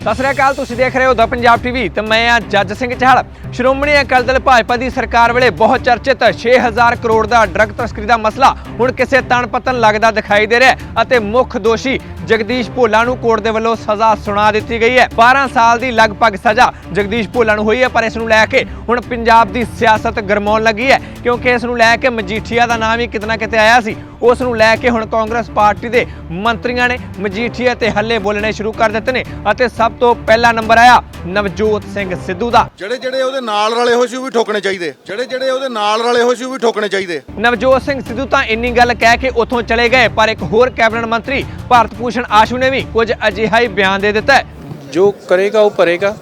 ਸਤਿ ਸ੍ਰੀ ਅਕਾਲ, ਤੁਸੀਂ ਦੇਖ ਰਹੇ ਹੋ ਦਾ ਪੰਜਾਬ ਟੀਵੀ ਤੇ ਮੈਂ ਆ ਜੱਜ ਸਿੰਘ ਚਹਿਲ। ਸ਼੍ਰੋਮਣੀ ਅਕਾਲੀ ਦਲ ਭਾਜਪਾ ਦੀ ਸਰਕਾਰ ਵੇਲੇ ਬਹੁਤ ਚਰਚਿਤ 6000 ਕਰੋੜ ਦਾ ਡਰੱਗ ਤਸਕਰੀ ਦਾ ਮਸਲਾ ਹੁਣ ਕਿਸੇ ਤਣ ਪਤਨ ਲੱਗਦਾ ਦਿਖਾਈ ਦੇ ਰਿਹਾ ਅਤੇ ਮੁੱਖ ਦੋਸ਼ੀ ਜਗਦੀਸ਼ ਭੋਲਾ ਨੂੰ ਕੋਰਟ ਦੇ ਵੱਲੋਂ ਸਜ਼ਾ ਸੁਣਾ ਦਿੱਤੀ ਗਈ ਹੈ। 12 ਸਾਲ ਦੀ ਲਗਭਗ ਸਜ਼ਾ ਜਗਦੀਸ਼ ਭੋਲਾ ਨੂੰ ਹੋਈ ਹੈ, ਪਰ ਇਸ ਨੂੰ ਲੈ ਕੇ ਹੁਣ ਪੰਜਾਬ ਦੀ ਸਿਆਸਤ ਗਰਮਾਉਣ ਲੱਗੀ ਹੈ, ਕਿਉਂਕਿ ਇਸ ਨੂੰ ਲੈ ਕੇ ਮਜੀਠੀਆ ਦਾ ਨਾਮ ਹੀ ਕਿਤਨਾ ਕਿਤੇ ਆਇਆ ਸੀ। ਉਸ ਨੂੰ ਲੈ ਕੇ ਹੁਣ ਕਾਂਗਰਸ ਪਾਰਟੀ ਦੇ ਮੰਤਰੀਆਂ ਨੇ ਮਜੀਠੀਆ ਤੇ ਹੱਲੇ ਬੋਲਣੇ ਸ਼ੁਰੂ ਕਰ ਦਿੱਤੇ ਨੇ ਅਤੇ ਸਭ ਤੋਂ ਪਹਿਲਾ ਨੰਬਰ ਆਇਆ ਨਵਜੋਤ ਸਿੰਘ ਸਿੱਧੂ ਦਾ। ਜਿਹੜੇ ਜਿਹੜੇ ਉਹਦੇ ਨਾਲ ਰਲੇ ਹੋਏ ਸੀ ਉਹ ਵੀ ਠੋਕਣੇ ਚਾਹੀਦੇ। ਜਿਹੜੇ ਜਿਹੜੇ ਉਹਦੇ ਨਾਲ ਰਲੇ ਹੋਏ ਸੀ ਉਹ ਵੀ ਠੋਕਣੇ ਚਾਹੀਦੇ। ਨਵਜੋਤ ਸਿੰਘ ਸਿੱਧੂ ਤਾਂ ਇੰਨੀ ਗੱਲ ਕਹਿ ਕੇ ਉੱਥੋਂ ਚਲੇ ਗਏ ਪਰ ਇੱਕ ਹੋਰ ਕੈਬਨਿਟ ਮੰਤਰੀ ਭਾਰਤ ਭੂਸ਼ਣ ਆਸ਼ੂ ਨੇ ਵੀ ਕੁਝ ਅਜਿਹਾ ਹੀ ਬਿਆਨ ਦੇ ਦਿੱਤਾ ਜੋ ਕਰੇਗਾ ਉਹ ਭਰੇਗਾ।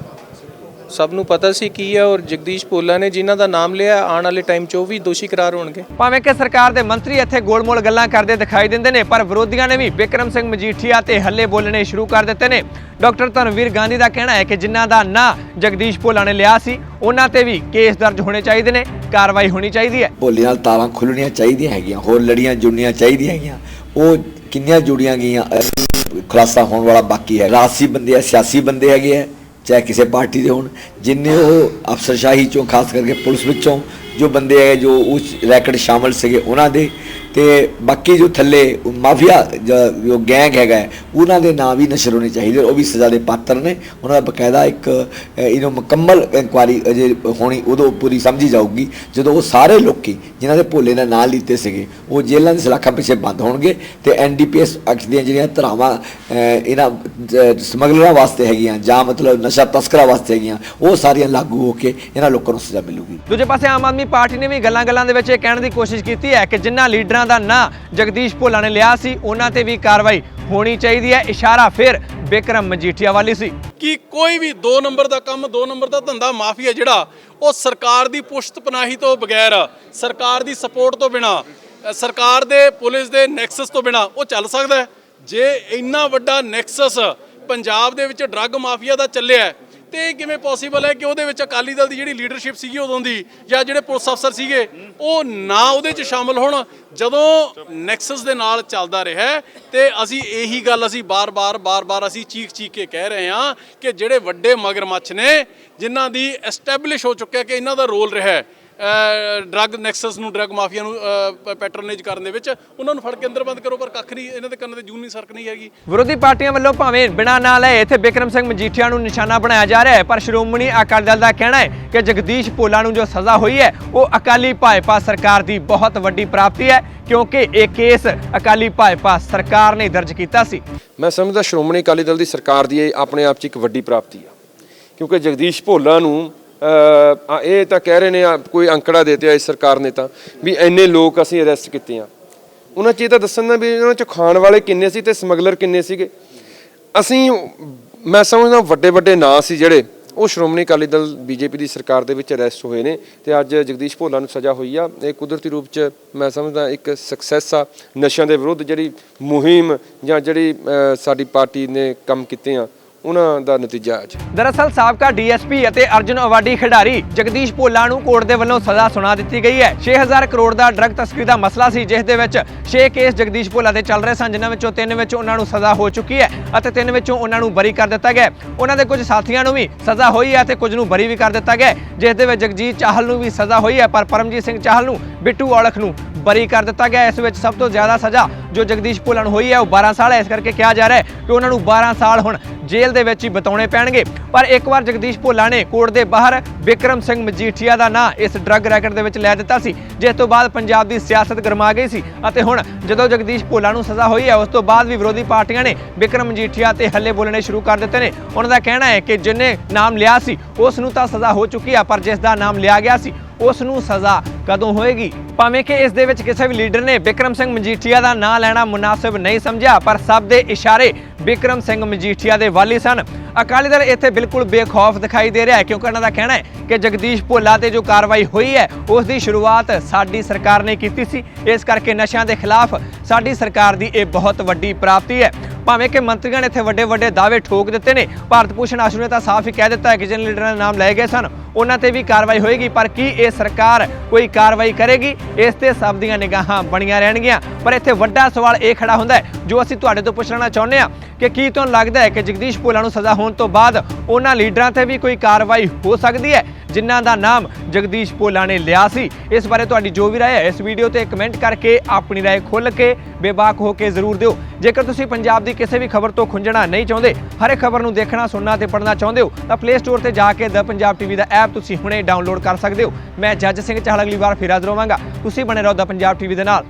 ਸਭ ਨੂੰ ਪਤਾ ਸੀ ਕੀ ਹੈ ਔਰ ਜਗਦੀਸ਼ ਭੋਲਾ ਨੇ ਜਿਨ੍ਹਾਂ ਦਾ ਨਾਮ ਲਿਆ ਆਉਣ ਵਾਲੇ ਟਾਈਮ 'ਚ ਉਹ ਵੀ ਦੋਸ਼ੀ ਕਰਾਰ ਹੋਣਗੇ। ਭਾਵੇਂ ਕਿ ਸਰਕਾਰ ਦੇ ਮੰਤਰੀ ਇੱਥੇ ਗੋਲਮੋਲ ਗੱਲਾਂ ਕਰਦੇ ਦਿਖਾਈ ਦਿੰਦੇ ਨੇ ਪਰ ਵਿਰੋਧੀਆਂ ਨੇ ਵੀ ਬਿਕਰਮ ਸਿੰਘ ਮਜੀਠੀਆ ਤੇ ਹੱਲੇ ਬੋਲਣੇ ਸ਼ੁਰੂ ਕਰ ਦਿੱਤੇ ਨੇ। ਡਾਕਟਰ ਧਰਮਵੀਰ ਗਾਂਧੀ ਦਾ ਕਹਿਣਾ ਹੈ ਕਿ ਜਿਨ੍ਹਾਂ ਦਾ ਨਾਂ ਜਗਦੀਸ਼ ਭੋਲਾ ਨੇ ਲਿਆ ਸੀ ਉਹਨਾਂ ਤੇ ਵੀ ਕੇਸ ਦਰਜ ਹੋਣੇ ਚਾਹੀਦੇ ਨੇ ਕਾਰਵਾਈ ਹੋਣੀ ਚਾਹੀਦੀ ਹੈ। ਭੋਲੇ ਨਾਲ ਤਾਰਾਂ ਖੁੱਲਣੀਆਂ ਚਾਹੀਦੀਆਂ ਹੈਗੀਆਂ ਹੋਰ ਲੜੀਆਂ ਜੁੜਨੀਆਂ ਚਾਹੀਦੀਆਂ ਹੈਗੀਆਂ। ਉਹ ਕਿੰਨੀਆਂ ਜੁੜੀਆਂ ਗਈਆਂ ਖੁਲਾਸਾ ਹੋਣ ਵਾਲਾ ਬਾਕੀ ਹੈ। ਰਾਜਸੀ ਬੰਦੇ ਆ ਸਿਆਸੀ ਬੰਦੇ ਹੈਗੇ ਆ। ਚਾਹੇ ਕਿਸੇ ਪਾਰਟੀ ਦੇ ਹੋਣ, ਜਿੰਨੇ ਉਹ ਅਫਸਰਸ਼ਾਹੀ ਚੋਂ, ਖਾਸ ਕਰਕੇ ਪੁਲਿਸ ਵਿੱਚੋਂ ਜੋ ਬੰਦੇ ਹੈ ਜੋ ਉਸ ਰੈਕਟ ਸ਼ਾਮਲ ਸੀਗੇ, ਉਹਨਾਂ ਦੇ ਤੇ ਬਾਕੀ ਜੋ ਥੱਲੇ ਮਾਫੀਆ ਜੋ ਗੈਂਗ ਹੈਗਾ ਉਹਨਾਂ ਦੇ ਨਾਂ ਵੀ ਨਸ਼ਰ ਹੋਣੇ ਚਾਹੀਦੇ ਉਹ ਵੀ ਸਜ਼ਾ ਦੇ ਪਾਤਰ ਨੇ। ਉਹਨਾਂ ਦਾ ਬਕਾਇਦਾ ਇੱਕ ਇਹਨੂੰ ਮੁਕੰਮਲ ਇਨਕੁਆਰੀ ਅਜੇ ਹੋਣੀ ਉਦੋਂ ਪੂਰੀ ਸਮਝੀ ਜਾਊਗੀ। ਜਦੋਂ ਉਹ ਸਾਰੇ ਲੋਕੀ ਜਿਨ੍ਹਾਂ ਦੇ ਭੋਲੇ ਨੇ ਨਾਂ ਲਿੱਤੇ ਸੀਗੇ, ਉਹ ਜੇਲ੍ਹਾਂ ਦੇ ਸਲਾਖਾਂ ਪਿੱਛੇ ਬੰਦ ਹੋਣਗੇ ਤੇ ਐਨਡੀਪੀਐਸ ਐਕਟ ਦੀਆਂ ਜਿਹੜੀਆਂ ਧਰਾਵਾਂ ਇਹਨਾਂ ਸਮਗਲਰਾਂ ਵਾਸਤੇ ਹੈਗੀਆਂ ਜਾਂ ਮਤਲਬ ਨਸ਼ਾ ਤਸਕਰਾਂ ਵਾਸਤੇ ਹੈਗੀਆਂ, ਉਹ ਸਾਰੀਆਂ ਲਾਗੂ ਹੋ ਕੇ ਇਹਨਾਂ ਲੋਕਾਂ ਨੂੰ ਸਜ਼ਾ ਮਿਲੂਗੀ। ਦੂਜੇ ਪਾਸੇ ਆਮ ਆਦਮੀ ਪਾਰਟੀ ਨੇ ਵੀ ਗੱਲਾਂ-ਗੱਲਾਂ ਦੇ ਵਿੱਚ ਇਹ ਕਹਿਣ ਦੀ ਕੋਸ਼ਿਸ਼ ਕੀਤੀ ਹੈ ਕਿ ਜਿਨ੍ਹਾਂ ਲੀਡਰਾਂ ਦਾ ਨਾਂ ਜਗਦੀਸ਼ ਭੋਲਾ ਨੇ ਲਿਆ ਸੀ। ਉਹਨਾਂ ਤੇ ਵੀ ਕਾਰਵਾਈ ਹੋਣੀ ਚਾਹੀਦੀ ਹੈ। ਇਸ਼ਾਰਾ ਫਿਰ ਬਿਕਰਮ ਮਜੀਠੀਆ ਵਾਲੀ ਸੀ। ਕਿ ਕੋਈ ਵੀ 2 ਨੰਬਰ ਦਾ ਕੰਮ 2 ਨੰਬਰ ਦਾ ਧੰਦਾ ਮਾਫੀਆ ਜਿਹੜਾ, ਉਹ ਸਰਕਾਰ ਦੀ ਪੁਸ਼ਤ ਪਨਾਹੀ ਤੋਂ ਬਗੈਰ, ਸਰਕਾਰ ਦੀ ਸਪੋਰਟ ਤੋਂ ਬਿਨਾ ਸਰਕਾਰ ਦੇ, ਪੁਲਿਸ ਦੇ ਨੈਕਸਸ ਤੋਂ ਬਿਨਾ ਉਹ ਚੱਲ ਸਕਦਾ ਜੇ ਇੰਨਾ ਵੱਡਾ ਨੈਕਸਸ ਪੰਜਾਬ ਦੇ ਵਿੱਚ ਡਰੱਗ ਮਾਫੀਆ ਦਾ ਚੱਲਿਆ ਤੇ ਇਹ ਕਿਵੇਂ ਪੋਸੀਬਲ ਹੈ ਕਿ ਉਹਦੇ ਵਿੱਚ ਅਕਾਲੀ ਦਲ ਦੀ ਜਿਹੜੀ ਲੀਡਰਸ਼ਿਪ ਸੀਗੀ ਉਦੋਂ ਦੀ ਜਾਂ ਜਿਹੜੇ ਪੁਲਿਸ ਅਫਸਰ ਸੀਗੇ ਉਹ ਨਾ ਉਹਦੇ 'ਚ ਸ਼ਾਮਲ ਹੋਣ ਜਦੋਂ ਨੈਕਸਸ ਦੇ ਨਾਲ ਚੱਲਦਾ ਰਿਹਾ ਹੈ, ਤੇ ਅਸੀਂ ਇਹੀ ਗੱਲ ਅਸੀਂ ਬਾਰ-ਬਾਰ ਬਾਰ-ਬਾਰ ਅਸੀਂ ਚੀਖ-ਚੀਖ ਕੇ ਕਹਿ ਰਹੇ ਹਾਂ ਕਿ ਜਿਹੜੇ ਵੱਡੇ ਮਗਰਮੱਛ ਨੇ ਜਿਨ੍ਹਾਂ ਦੀ ਐਸਟੈਬਲਿਸ਼ ਹੋ ਚੁੱਕਿਆ ਕਿ ਇਹਨਾਂ ਦਾ ਰੋਲ ਰਿਹਾ ਡਰੱਗ ਨੈਕਸਸ ਨੂੰ ਡਰੱਗ ਮਾਫੀਆ ਨੂੰ ਪੈਟਰਨੇਜ ਕਰਨ ਦੇ ਵਿੱਚ ਉਹਨਾਂ ਨੂੰ ਫੜ ਕੇ ਅੰਦਰ ਬੰਦ ਕਰੋ ਪਰ ਕੱਖ ਨਹੀਂ ਇਹਨਾਂ ਦੇ ਕੰਨ ਤੇ ਜੂਨ ਨਹੀਂ ਸਰਕ ਨਹੀਂ ਹੈਗੀ। ਵਿਰੋਧੀ ਪਾਰਟੀਆਂ ਵੱਲੋਂ ਭਾਵੇਂ ਬਿਨਾਂ ਨਾਂ ਲਏ ਇੱਥੇ ਬਿਕਰਮ ਸਿੰਘ ਮਜੀਠੀਆ ਨੂੰ ਨਿਸ਼ਾਨਾ ਬਣਾਇਆ ਜਾ ਰਿਹਾ ਹੈ ਪਰ ਸ਼੍ਰੋਮਣੀ ਅਕਾਲੀ ਦਲ ਦਾ ਕਹਿਣਾ ਹੈ ਕਿ ਜਗਦੀਸ਼ ਭੋਲਾ ਨੂੰ ਜੋ ਸਜ਼ਾ ਹੋਈ ਹੈ ਉਹ ਅਕਾਲੀ ਭਾਜਪਾ ਸਰਕਾਰ ਦੀ ਬਹੁਤ ਵੱਡੀ ਪ੍ਰਾਪਤੀ ਹੈ ਕਿਉਂਕਿ ਇਹ ਕੇਸ ਅਕਾਲੀ ਭਾਜਪਾ ਸਰਕਾਰ ਨੇ ਦਰਜ ਕੀਤਾ ਸੀ। ਮੈਂ ਸਮਝਦਾ ਸ਼੍ਰੋਮਣੀ ਅਕਾਲੀ ਦਲ ਦੀ ਸਰਕਾਰ ਦੀ ਇਹ ਆਪਣੇ ਆਪ 'ਚ ਇੱਕ ਵੱਡੀ ਪ੍ਰਾਪਤੀ ਆ ਕਿਉਂਕਿ ਜਗਦੀਸ਼ ਭੋਲਾ ਨੂੰ ਇਹ ਤਾਂ ਕਹਿ ਰਹੇ ਨੇ ਕੋਈ ਅੰਕੜਾ ਦਿੱਤੇ ਆ ਇਸ ਸਰਕਾਰ ਨੇ ਤਾਂ, ਵੀ ਇੰਨੇ ਲੋਕ ਅਸੀਂ ਅਰੈਸਟ ਕੀਤੇ ਆ ਉਹਨਾਂ 'ਚ ਇਹ ਤਾਂ ਦੱਸਣ ਦਾ ਵੀ ਉਹਨਾਂ 'ਚ ਖਾਣ ਵਾਲੇ ਕਿੰਨੇ ਸੀ ਤੇ ਸਮਗਲਰ ਕਿੰਨੇ ਸੀਗੇ। ਅਸੀਂ, ਮੈਂ ਸਮਝਦਾ ਵੱਡੇ ਵੱਡੇ ਨਾਂ ਸੀ ਜਿਹੜੇ, ਉਹ ਸ਼੍ਰੋਮਣੀ ਅਕਾਲੀ ਦਲ ਬੀਜੇਪੀ ਦੀ ਸਰਕਾਰ ਦੇ ਵਿੱਚ ਅਰੈਸਟ ਹੋਏ ਨੇ ਤੇ ਅੱਜ ਜਗਦੀਸ਼ ਭੋਲਾ ਨੂੰ ਸਜ਼ਾ ਹੋਈ ਆ। ਇਹ ਕੁਦਰਤੀ ਰੂਪ 'ਚ ਮੈਂ ਸਮਝਦਾ ਇੱਕ ਸਕਸੈਸ ਆ। ਨਸ਼ਿਆਂ ਦੇ ਵਿਰੁੱਧ ਜਿਹੜੀ ਮੁਹਿੰਮ ਜਾਂ ਜਿਹੜੀ ਸਾਡੀ ਪਾਰਟੀ ਨੇ ਕੰਮ ਕੀਤੇ ਆ ਉਹਨਾਂ ਦਾ ਨਤੀਜਾ ਅੱਜ। ਦਰਅਸਲ ਸਾਬਕਾ ਡੀਐਸਪੀ ਅਤੇ ਅਰਜੁਨ ਅਵਾਰਡੀ ਖਿਡਾਰੀ ਜਗਦੀਸ਼ ਭੋਲਾ ਨੂੰ ਕੋਰਟ ਦੇ ਵੱਲੋਂ ਸਜ਼ਾ ਸੁਣਾ ਦਿੱਤੀ ਗਈ ਹੈ। 6000 ਕਰੋੜ ਦਾ ਡਰੱਗ ਤਸਕਰੀ ਦਾ ਮਸਲਾ ਸੀ, ਜਿਸ ਦੇ ਵਿੱਚ 6 ਕੇਸ ਜਗਦੀਸ਼ ਭੋਲਾ ਦੇ ਚੱਲ ਰਹੇ ਸਨ, ਜਿਨ੍ਹਾਂ ਵਿੱਚੋਂ ਤਿੰਨ ਵਿੱਚ ਉਹਨਾਂ ਨੂੰ ਸਜ਼ਾ ਹੋ ਚੁੱਕੀ ਹੈ ਅਤੇ ਤਿੰਨ ਵਿੱਚੋਂ ਉਹਨਾਂ ਨੂੰ ਬਰੀ ਕਰ ਦਿੱਤਾ ਗਿਆ ਉਹਨਾਂ ਦੇ ਕੁਝ ਸਾਥੀਆਂ ਨੂੰ ਵੀ ਸਜ਼ਾ ਹੋਈ ਹੈ ਅਤੇ ਕੁਝ ਨੂੰ ਬਰੀ ਵੀ ਕਰ ਦਿੱਤਾ ਗਿਆ ਜਿਸ ਦੇ ਵਿੱਚ ਜਗਜੀਤ ਚਾਹਲ ਨੂੰ ਵੀ ਸਜ਼ਾ ਹੋਈ ਹੈ, ਪਰ ਪਰਮਜੀਤ ਸਿੰਘ ਚਾਹਲ ਨੂੰ, ਬਿੱਟੂ ਔਲਖ ਨੂੰ ਬਰੀ ਕਰ ਦਿੱਤਾ ਗਿਆ। ਇਸ ਵਿੱਚ ਸਭ ਤੋਂ ਜ਼ਿਆਦਾ ਸਜ਼ਾ ਜੋ ਜਗਦੀਸ਼ ਭੋਲਾ ਨੂੰ ਹੋਈ ਹੈ, ਉਹ 12 ਸਾਲ ਹੈ। ਇਸ ਕਰਕੇ ਕਿਹਾ ਜਾ ਰਿਹਾ ਹੈ ਕਿ ਉਹਨਾਂ ਨੂੰ 12 ਸਾਲ ਹੁਣ ਜੇਲ੍ਹ ਦੇ ਵਿੱਚ ਹੀ ਬਿਤਾਉਣੇ ਪੈਣਗੇ। ਪਰ ਇੱਕ ਵਾਰ ਜਗਦੀਸ਼ ਭੋਲਾ ਨੇ ਕੋਰਟ ਦੇ ਬਾਹਰ ਬਿਕਰਮ ਸਿੰਘ ਮਜੀਠੀਆ ਦਾ ਨਾਂ ਇਸ ਡਰੱਗ ਰੈਕਟ ਦੇ ਵਿੱਚ ਲੈ ਦਿੱਤਾ ਸੀ, ਜਿਸ ਤੋਂ ਬਾਅਦ ਪੰਜਾਬ ਦੀ ਸਿਆਸਤ ਗਰਮਾ ਗਈ ਸੀ ਅਤੇ ਹੁਣ ਜਦੋਂ ਜਗਦੀਸ਼ ਭੋਲਾ ਨੂੰ ਸਜ਼ਾ ਹੋਈ ਹੈ, ਉਸ ਤੋਂ ਬਾਅਦ ਵੀ ਵਿਰੋਧੀ ਪਾਰਟੀਆਂ ਨੇ ਬਿਕਰਮ ਮਜੀਠੀਆ ਤੇ ਹੱਲੇ ਬੋਲਣੇ ਸ਼ੁਰੂ ਕਰ ਦਿੱਤੇ ਨੇ। ਉਹਨਾਂ ਦਾ ਕਹਿਣਾ ਹੈ ਕਿ ਜਿਨੇ ਨਾਮ ਲਿਆ ਸੀ, ਉਸ ਨੂੰ ਤਾਂ ਸਜ਼ਾ ਹੋ ਚੁੱਕੀ ਆ, ਪਰ ਜਿਸ ਦਾ ਨਾਮ ਲਿਆ ਗਿਆ ਸੀ, ਉਸ ਨੂੰ ਸਜ਼ਾ ਕਦੋਂ ਹੋਏਗੀ? ਭਾਵੇਂ ਕਿ ਇਸ ਦੇ ਵਿੱਚ ਕਿਸੇ ਵੀ ਲੀਡਰ ਨੇ ਬਿਕਰਮ ਸਿੰਘ ਮਜੀਠੀਆ ਦਾ ਨਾਂ ਲੈਣਾ ਮੁਨਾਸਿਬ ਨਹੀਂ ਸਮਝਿਆ, ਪਰ ਸਭ ਦੇ ਇਸ਼ਾਰੇ ਬਿਕਰਮ ਸਿੰਘ ਮਜੀਠੀਆ ਦੇ ਵਾਲੀ ਸਨ। ਅਕਾਲੀ ਦਲ ਇੱਥੇ ਬਿਲਕੁਲ ਬੇਖੌਫ ਦਿਖਾਈ ਦੇ ਰਿਹਾ ਹੈ, ਕਿਉਂਕਿ ਉਹਨਾਂ ਦਾ ਕਹਿਣਾ ਹੈ ਕਿ ਜਗਦੀਸ਼ ਭੋਲਾ ਤੇ ਜੋ ਕਾਰਵਾਈ ਹੋਈ ਹੈ, ਉਸ ਦੀ ਸ਼ੁਰੂਆਤ ਸਾਡੀ ਸਰਕਾਰ ਨੇ ਕੀਤੀ ਸੀ। ਇਸ ਕਰਕੇ ਨਸ਼ਿਆਂ ਦੇ ਖਿਲਾਫ ਸਾਡੀ ਸਰਕਾਰ ਦੀ ਇਹ ਬਹੁਤ ਵੱਡੀ ਪ੍ਰਾਪਤੀ ਹੈ। ਭਾਵੇਂ ਕਿ ਮੰਤਰੀਆਂ ਨੇ ਇੱਥੇ ਵੱਡੇ ਵੱਡੇ ਦਾਅਵੇ ਠੋਕ ਦਿੱਤੇ ਨੇ, ਭਾਰਤ ਭੂਸ਼ਣ ਆਸ਼ੂ ਨੇ ਤਾਂ ਸਾਫ਼ ਹੀ ਕਹਿ ਦਿੱਤਾ ਹੈ ਕਿ ਜਿਨ ਲੀਡਰਾਂ ਦੇ ਨਾਮ ਲਏ ਗਏ ਸਨ, ਉਹਨਾਂ ਤੇ ਵੀ ਕਾਰਵਾਈ ਹੋਏਗੀ, ਪਰ ਕੀ ਇਹ ਸਰਕਾਰ ਕੋਈ ਕਾਰਵਾਈ ਕਰੇਗੀ। ਇਸ ਤੇ ਸਭ ਦੀਆਂ ਨਿਗਾਹਾਂ ਬਣੀਆਂ ਰਹਿਣਗੀਆਂ। ਪਰ ਇੱਥੇ ਵੱਡਾ ਸਵਾਲ ਇਹ ਖੜਾ ਹੁੰਦਾ ਹੈ, ਜੋ ਅਸੀਂ ਤੁਹਾਡੇ ਤੋਂ ਪੁੱਛਣਾ ਚਾਹੁੰਦੇ ਹਾਂ ਕਿ ਕੀ ਤੁਹਾਨੂੰ ਲੱਗਦਾ ਹੈ ਕਿ ਜਗਦੀਸ਼ ਭੋਲਾ ਨੂੰ ਸਜ਼ਾ ਹੋਣ ਤੋਂ ਬਾਅਦ ਉਹਨਾਂ ਲੀਡਰਾਂ ਤੇ ਵੀ ਕੋਈ ਕਾਰਵਾਈ ਹੋ ਸਕਦੀ ਹੈ? ਜਿਨ੍ਹਾਂ ਦਾ ਨਾਮ ਜਗਦੀਸ਼ ਭੋਲਾ ਨੇ ਲਿਆ ਸੀ। ਇਸ ਬਾਰੇ ਤੁਹਾਡੀ ਜੋ ਵੀ ਰਾਏ ਹੈ, ਇਸ ਵੀਡੀਓ ਤੇ ਕਮੈਂਟ ਕਰਕੇ ਆਪਣੀ ਰਾਏ ਖੁੱਲ੍ਹ ਕੇ ਬੇਬਾਕ ਹੋ ਕੇ ਜ਼ਰੂਰ ਦਿਓ। ਜੇਕਰ ਤੁਸੀਂ ਪੰਜਾਬ ਦੀ ਕਿਸੇ ਵੀ ਖਬਰ ਤੋਂ ਖੁੰਝਣਾ ਨਹੀਂ ਚਾਹੁੰਦੇ, ਹਰ ਇੱਕ ਖਬਰ ਨੂੰ ਦੇਖਣਾ, ਸੁਣਨਾ ਤੇ ਪੜ੍ਹਨਾ ਚਾਹੁੰਦੇ ਹੋ, ਤਾਂ ਪਲੇ ਸਟੋਰ ਤੇ ਜਾ ਕੇ ਦ ਪੰਜਾਬ ਟੀਵੀ ਦਾ ਐਪ ਤੁਸੀਂ ਹੁਣੇ ਡਾਊਨਲੋਡ ਕਰ ਸਕਦੇ ਹੋ। ਮੈਂ ਜੱਜ ਸਿੰਘ ਚਾਹਲ ਅਗਲੀ ਵਾਰ ਫਿਰ ਹਾਜ਼ਰ ਹੋਵਾਂਗਾ। ਤੁਸੀਂ ਬਣੇ ਰਹੋ ਦ ਪੰਜਾਬ ਟੀਵੀ ਦੇ ਨਾਲ।